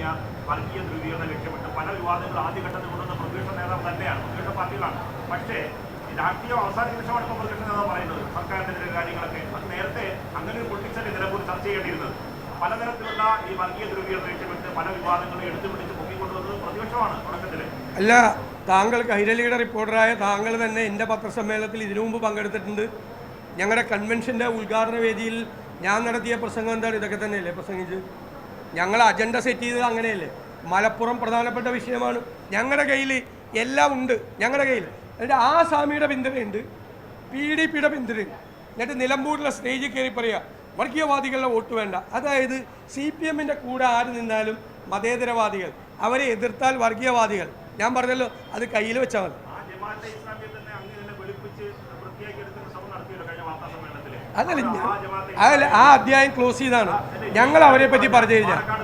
തുടങ്ങിയ വർഗീയ ധ്രുവീകരണം ലക്ഷ്യമിട്ട് പല വിവാദങ്ങളും ആദ്യഘട്ടത്തിൽ കൊണ്ടുവന്ന പ്രതിപക്ഷ നേതാവ് തന്നെയാണ്. പ്രതിപക്ഷ പാർട്ടികളാണ്. പക്ഷേ രാഷ്ട്രീയം അവസാന നിമിഷമാണ് ഇപ്പോൾ പ്രതിപക്ഷ നേതാവ് പറയുന്നത്. സർക്കാരിന്റെ കാര്യങ്ങളൊക്കെ. അത് നേരത്തെ അങ്ങനെ ഒരു പൊളിറ്റിക്സിന്റെ നിലപോലും ചർച്ച ചെയ്യേണ്ടിയിരുന്നത്. പലതരത്തിലുള്ള ഈ വർഗീയ ധ്രുവീകരണം ലക്ഷ്യമിട്ട് പല വിവാദങ്ങളും എടുത്തു പിടിച്ച് പൊക്കിക്കൊണ്ടുവന്നത് പ്രതിപക്ഷമാണ് തുടക്കത്തിൽ അല്ല താങ്കൾ കൈരളിയുടെ റിപ്പോർട്ടറായ താങ്കൾ തന്നെ എന്റെ പത്രസമ്മേളനത്തിൽ ഇതിനു മുമ്പ് പങ്കെടുത്തിട്ടുണ്ട്. ഞങ്ങളുടെ കൺവെൻഷന്റെ ഉദ്ഘാടന വേദിയിൽ ഞാൻ നടത്തിയ പ്രസംഗം എന്താണ്? ഇതൊക്കെ തന്നെയല്ലേ പ്രസംഗിച്ച് ഞങ്ങൾ അജണ്ട സെറ്റ് ചെയ്തത് അങ്ങനെയല്ലേ? മലപ്പുറം പ്രധാനപ്പെട്ട വിഷയമാണ്. ഞങ്ങളുടെ കയ്യിൽ എല്ലാം ഉണ്ട്. ഞങ്ങളുടെ കയ്യിൽ എന്നിട്ട് ആ സ്വാമിയുടെ പിന്തുണയുണ്ട്. പി ഡി പിയുടെ പിന്തുണയുണ്ട് എന്നിട്ട് നിലമ്പൂരിലെ സ്റ്റേജിൽ കയറി പറയുക വർഗീയവാദികളുടെ വോട്ട് വേണ്ട. അതായത് സി പി എമ്മിന്റെ കൂടെ ആര് നിന്നാലും മതേതരവാദികൾ. അവരെ എതിർത്താൽ വർഗീയവാദികൾ. ഞാൻ പറഞ്ഞല്ലോ അത് കയ്യിൽ വെച്ചാൽ മതി. അതല്ല അതല്ല ആ അധ്യായം ക്ലോസ് ചെയ്താണ്. ഞങ്ങൾ അവരെ പറ്റി പറഞ്ഞു കഴിഞ്ഞാൽ